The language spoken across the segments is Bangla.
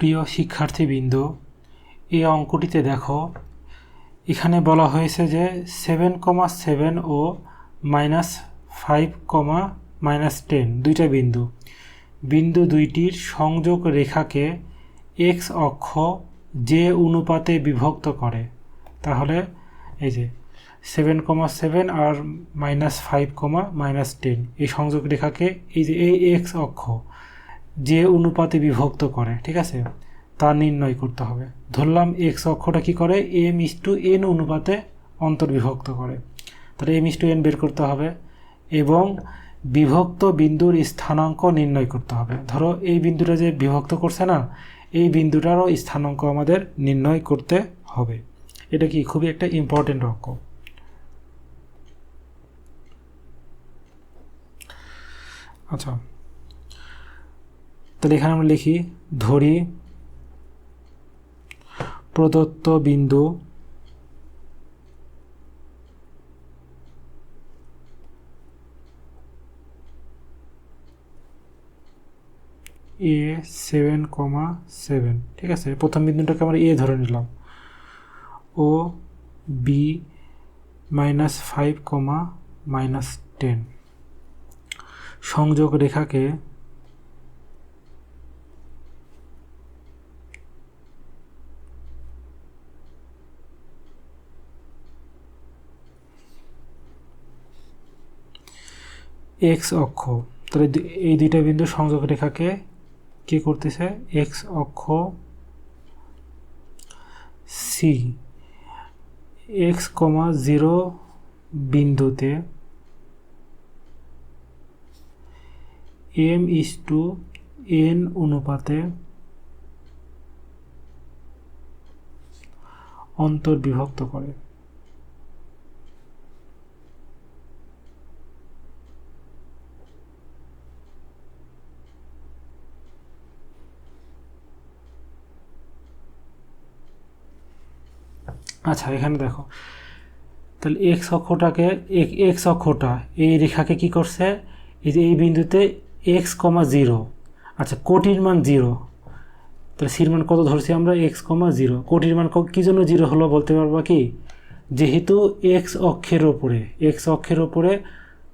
প্রিয় শিক্ষার্থীবৃন্দ, এই অঙ্কটিতে দেখো। এখানে বলা হয়েছে যে সেভেন কমা সেভেন ও minus five comma minus ten দুইটা বিন্দু। বিন্দু দুইটির সংযোগ রেখাকে এক্স অক্ষ যে অনুপাতে বিভক্ত করে। তাহলে এই যে সেভেন কমা সেভেন আর minus five comma minus ten এই সংযোগ রেখাকে এই যে এই এক্স অক্ষ যে অনুপাতে বিভক্ত করে, ঠিক আছে? তা নির্ণয় করতে হবে। ধরলাম এক্স অক্ষটা কি করে? এম ইস টু এন অনুপাতে অন্তর্বিভক্ত করে। তাহলে এম ইস টু এন বের করতে হবে এবং বিভক্ত বিন্দুর স্থানাঙ্ক নির্ণয় করতে হবে। ধরো এই বিন্দুটা যে বিভক্ত করছে না, এই বিন্দুটারও স্থানাঙ্ক আমাদের নির্ণয় করতে হবে। এটা কি খুবই একটা ইম্পর্টেন্ট অঙ্ক আচ্ছা তাহলে এখানে আমরা লিখি, ধরি প্রদত্ত বিন্দু এ সেভেন কমা সেভেন ঠিক আছে, প্রথম বিন্দুটাকে আমরা এ ধরে নিলাম। ও B minus five comma minus ten সংযোগ রেখাকে এক্স অক্ষ। তাহলে এই দুইটা বিন্দু সংযোগ রেখাকে কি করতেছে? এক্স অক্ষ সি এক্স কমা জিরো বিন্দুতে এম ইস টু এন অনুপাতে অন্তর্বিভক্ত করে। আচ্ছা এখানে দেখো। তাহলে এক্স অক্ষটাকে এক্স অক্ষটা, এই রেখাকে কি করছে? এই যে এই বিন্দুতে এক্স কমা জিরো আচ্ছা কোটির মান জিরো তাহলে সির মান কত ধরছি আমরা? এক্স কমা জিরো কোটির মান কী জন্য জিরো হলো বলতে পারবা কি? যেহেতু এক্স অক্ষের ওপরে এক্স অক্ষের ওপরে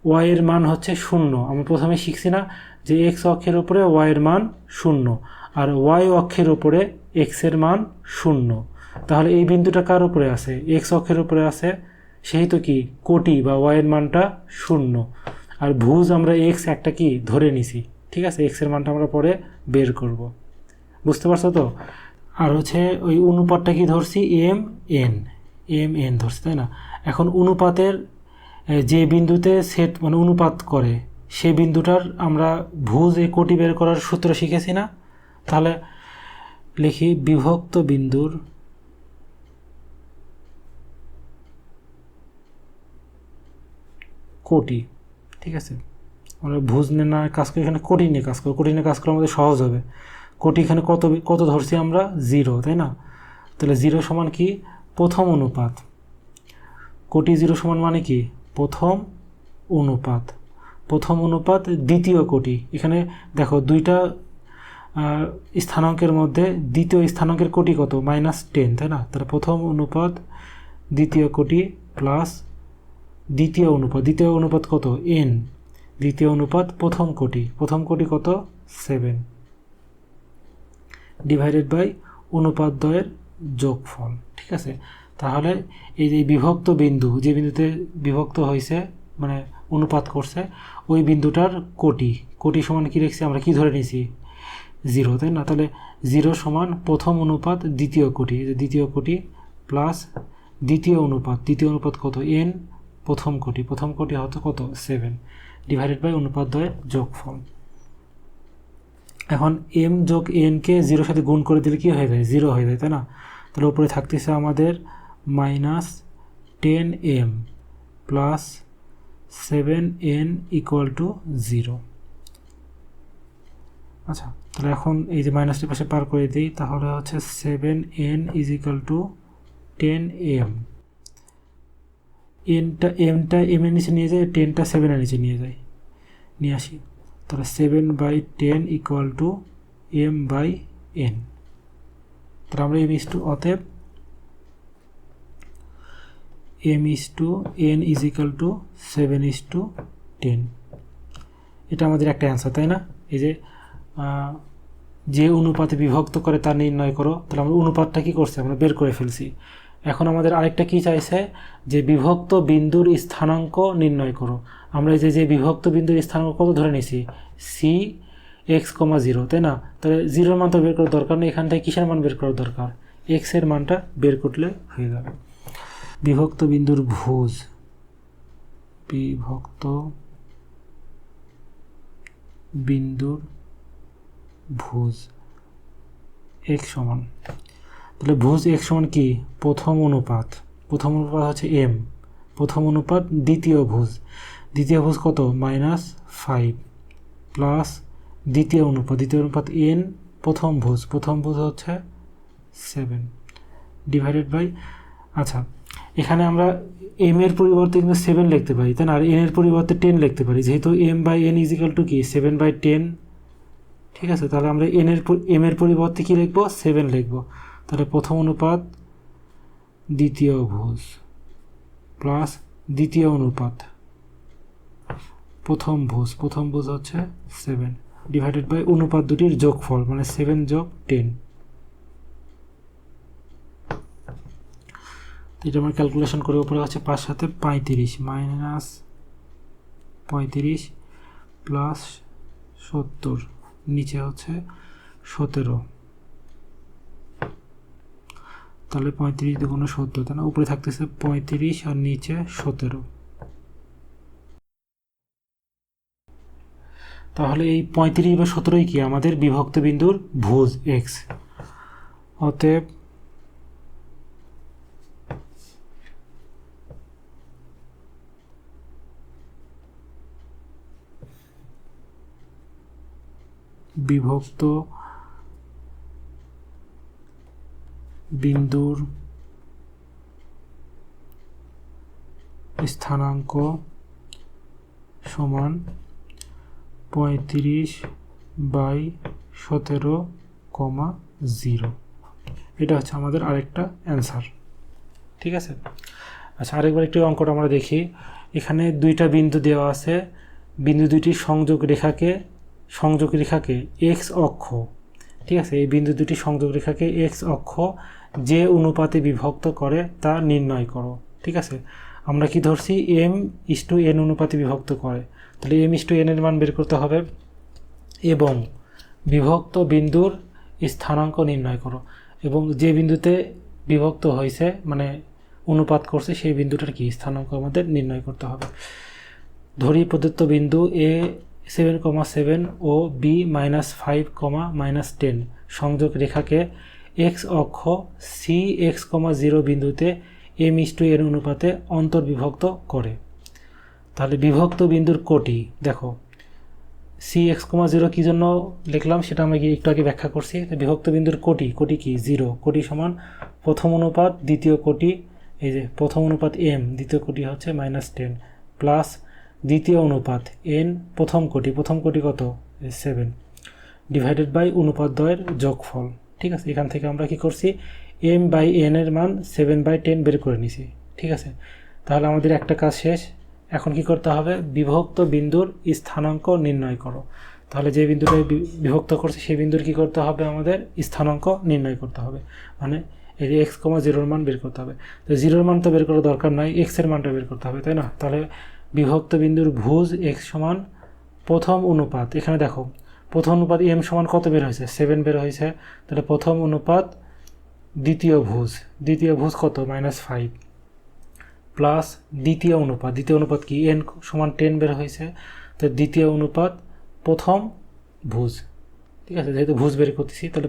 ওয়াইয়ের মান হচ্ছে শূন্য। আমি প্রথমে শিখছি না যে এক্স অক্ষের ওপরে ওয়াইয়ের মান শূন্য, আর ওয়াই অক্ষের ওপরে এক্সের মান শূন্য। তাহলে এই বিন্দুটা কার উপরে আছে? এক্স অক্ষের উপরে আছে। সেহেতু কি? কোটি বা ওয়াইয়ের মানটা শূন্য। আর ভুজ আমরা এক্স একটা কি? ধরে নিছি। ঠিক আছে? এক্সের মানটা আমরা পরে বের করব। বুঝতে পারছ তো? আর হচ্ছে ওই অনুপাতটা কি ধরছি? এম এন এম এন ধরছি, তাই না? এখন অনুপাতের যে বিন্দুতে সেট মানে অনুপাত করে সেই বিন্দুটার আমরা ভুজ এ কোটি বের করার সূত্র শিখেছি না? তাহলে লিখি বিভক্ত বিন্দুর কোটি, ঠিক আছে? আমরা ভুজ নিয়ে না কাজ করি, এখানে কোটি নিয়ে কাজ করি। কোটি নিয়ে কাজ করা আমাদের সহজ হবে। কোটি এখানে কত কত ধরছি আমরা? জিরো, তাই না? তাহলে জিরো সমান কি? প্রথম অনুপাত। কোটি জিরো সমান মানে কি? প্রথম অনুপাত। প্রথম অনুপাত দ্বিতীয় কোটি। এখানে দেখো দুইটা স্থানাঙ্কের মধ্যে দ্বিতীয় স্থানাঙ্কের কোটি কত? মাইনাস টেন, তাই না? তাহলে প্রথম অনুপাত দ্বিতীয় কোটি প্লাস দ্বিতীয় অনুপাত। দ্বিতীয় অনুপাত কত? এন দ্বিতীয় অনুপাত প্রথম কোটি। প্রথম কোটি কত? সেভেন ডিভাইডেড বাই অনুপাত দ্বয়ের যোগফল। ঠিক আছে? তাহলে এই যে বিভক্ত বিন্দু, যে বিন্দুতে বিভক্ত হয়েছে মানে অনুপাত করছে, ওই বিন্দুটার কোটি। কোটি সমান কি রেখেছি? আমরা কি ধরে নিয়েছি? জিরো তাই না? তাহলে জিরো সমান প্রথম অনুপাত দ্বিতীয় কোটি। দ্বিতীয় কোটি প্লাস দ্বিতীয় অনুপাত। দ্বিতীয় অনুপাত কত? এন প্রথম কোটি প্রথম কোটি হতো কত? সেভেন ডিভাইডেড বাই অনুপাত দ্বয়ের যোগফল। এখন এম যোগ এনকে জিরোর সাথে গুণ করে দিলে কি হয়ে যায়? জিরো হয়ে যায়, তাই না? তাহলে উপরে থাকতেছে আমাদের minus ten M plus seven N equal to zero আচ্ছা তাহলে এখন এই যে মাইনাসটির পাশে পার করে দিই, তাহলে হচ্ছে seven N is equal to ten M এনটা এমটা এম এর নিচে নিয়ে যায় টেনটা সেভেনের নিচে নিয়ে যায়। নিয়ে আসি। তাহলে seven by ten equal to M by N তাহলে আমরা এম ইস টু অতএব M is to N is equal to seven is to ten এটা আমাদের একটা অ্যান্সার তাই না? এই যে যে অনুপাতে বিভক্ত করে তা নির্ণয় করো। তাহলে আমরা অনুপাতটা কি করছি? আমরা বের করে ফেলছি। এখন আমাদের আরেকটা কি চাইছে? যে বিভক্ত বিন্দুর স্থানাঙ্ক নির্ণয় করো। আমরা যে যে বিভক্ত বিন্দুর স্থানাঙ্ক কত ধরে নিছি সি এক্স কমা জিরো তাই না? তাহলে জিরোর মান তো বের করার দরকার নেই। এখান থেকে কিসের মান বের করার দরকার? এক্সের মানটা বের করলে হয়ে যাবে। বিভক্ত বিন্দুর ভুজ। বিভক্ত বিন্দুর ভুজ। এক সমান। তাহলে ভুজ এক সমান কি? প্রথম অনুপাত। প্রথম অনুপাত হচ্ছে এম প্রথম অনুপাত দ্বিতীয় ভুজ। দ্বিতীয় ভুজ কত? মাইনাস ফাইভ প্লাস দ্বিতীয় অনুপাত। দ্বিতীয় অনুপাত এন প্রথম ভুজ। প্রথম ভুজ হচ্ছে সেভেন ডিভাইডেড বাই আচ্ছা এখানে আমরা এম এর পরিবর্তে কিন্তু সেভেন লিখতে পারি, তাই না? আর এন এর পরিবর্তে টেন লিখতে পারি। যেহেতু M by N is equal to কি? সেভেন বাই টেন ঠিক আছে? তাহলে আমরা এন এর এম এর পরিবর্তে কী লিখব? সেভেন লিখব। তাহলে প্রথম অনুপাত দ্বিতীয় ভুজ প্লাস দ্বিতীয় অনুপাত প্রথম ভুজ। প্রথম ভুজ হচ্ছে সেভেন ডিভাইডেড বাই অনুপাত দুটির যোগফল মানে সেভেন যোগ টেন এটা আমার ক্যালকুলেশন করে উপরে হচ্ছে পাঁচ সাথে পঁয়ত্রিশ মাইনাস পঁয়ত্রিশ প্লাস সত্তর, নিচে হচ্ছে সতেরো। তাহলে পঁয়ত্রিশ দুগুণ সত্তর, তাই না? উপরে থাকতেছে পঁয়ত্রিশ আর নিচে সতেরো। তাহলে এই পঁয়ত্রিশ বা সতেরোই কি? আমাদের বিভক্ত বিন্দুর ভুজ এক্স অতএব বিভক্ত বিন্দুর স্থানাঙ্ক সমান পঁয়ত্রিশ বাই সতেরো কমা জিরো। এটা হচ্ছে আমাদের আরেকটা অ্যান্সার। ঠিক আছে? আচ্ছা আরেকবার একটু অঙ্কটা আমরা দেখি। এখানে দুইটা বিন্দু দেওয়া আছে। বিন্দু দুইটি সংযোগ রেখাকে সংযোগ রেখাকে এক্স অক্ষ ঠিক আছে, এই বিন্দু দুটি সংযোগ রেখাকে এক্স অক্ষ যে অনুপাতে বিভক্ত করে তা নির্ণয় করো, ঠিক আছে? আমরা কি ধরছি? এম ইস টু এন অনুপাতে বিভক্ত করে। তাহলে এম ইস টু এন এর মান বের করতে হবে এবং বিভক্ত বিন্দুর স্থানাঙ্ক নির্ণয় করো এবং যে বিন্দুতে বিভক্ত হয়েছে মানে অনুপাত করছে, সেই বিন্দুটার কি? স্থানাঙ্ক আমাদের নির্ণয় করতে হবে। ধরি প্রদত্ত বিন্দু A seven comma seven O B minus five comma minus ten সংযোগ রেখাকে এক্স অক্ষ সি এক্স কমা জিরো বিন্দুতে এম ইস টু এর অনুপাতে অন্তর্বিভক্ত করে। তাহলে বিভক্ত বিন্দুর কোটি, দেখো সি এক্স কমা জিরো কী জন্য লিখলাম সেটা আমি একটু আগে ব্যাখ্যা করছি। বিভক্ত বিন্দুর কোটি কোটি কি? জিরো কোটি সমান প্রথম অনুপাত, দ্বিতীয় কোটি, এই যে প্রথম অনুপাত এম দ্বিতীয় কোটি হচ্ছে মাইনাস টেন প্লাস দ্বিতীয় অনুপাত এন প্রথম কোটি প্রথম কোটি কত? সেভেন ডিভাইডেড বাই অনুপাত দ্বয়ের যোগফল। ঠিক আছে? এখান থেকে আমরা কি করছি? এম বাই এনের মান সেভেন বাই টেন বের করে নিছি। ঠিক আছে? তাহলে আমাদের একটা কাজ শেষ। এখন কি করতে হবে? বিভক্ত বিন্দুর স্থানাঙ্ক নির্ণয় করো। তাহলে যে বিন্দুটা বিভক্ত করছে, সেই বিন্দুর কি করতে হবে? আমাদের স্থানাঙ্ক নির্ণয় করতে হবে। মানে এই যে এক্স কমা জিরোর মান বের করতে হবে। তো জিরোর মান তো বের করার দরকার নাই এক্সের মানটা বের করতে হবে, তাই না? তাহলে বিভক্ত বিন্দুর ভুজ এক্স সমান প্রথম অনুপাত। এখানে দেখো, প্রথম অনুপাত এম সমান কত বের হয়েছে? সেভেন বের হয়েছে। তাহলে প্রথম অনুপাত দ্বিতীয় ভুজ। দ্বিতীয় ভুজ কত? মাইনাস ফাইভ প্লাস দ্বিতীয় অনুপাত। দ্বিতীয় অনুপাত কি? এন সমান টেন বের হয়েছে। তো দ্বিতীয় অনুপাত প্রথম ভুজ। ঠিক আছে? যেহেতু ভুজ বের করতেছি, তাহলে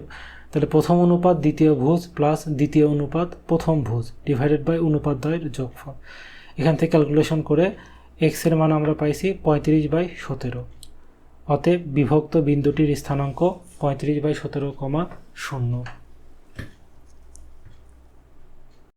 তাহলে প্রথম অনুপাত দ্বিতীয় ভুজ প্লাস দ্বিতীয় অনুপাত প্রথম ভুজ ডিভাইডেড বাই অনুপাত দ্বয়ের যোগফল। এখান থেকে ক্যালকুলেশন করে এক্সের মান আমরা পাইছি পঁয়ত্রিশ বাই সতেরো। অতএব বিভক্ত বিন্দুটির স্থানাঙ্ক পঁয়ত্রিশ বাই সতেরো কমা শূন্য।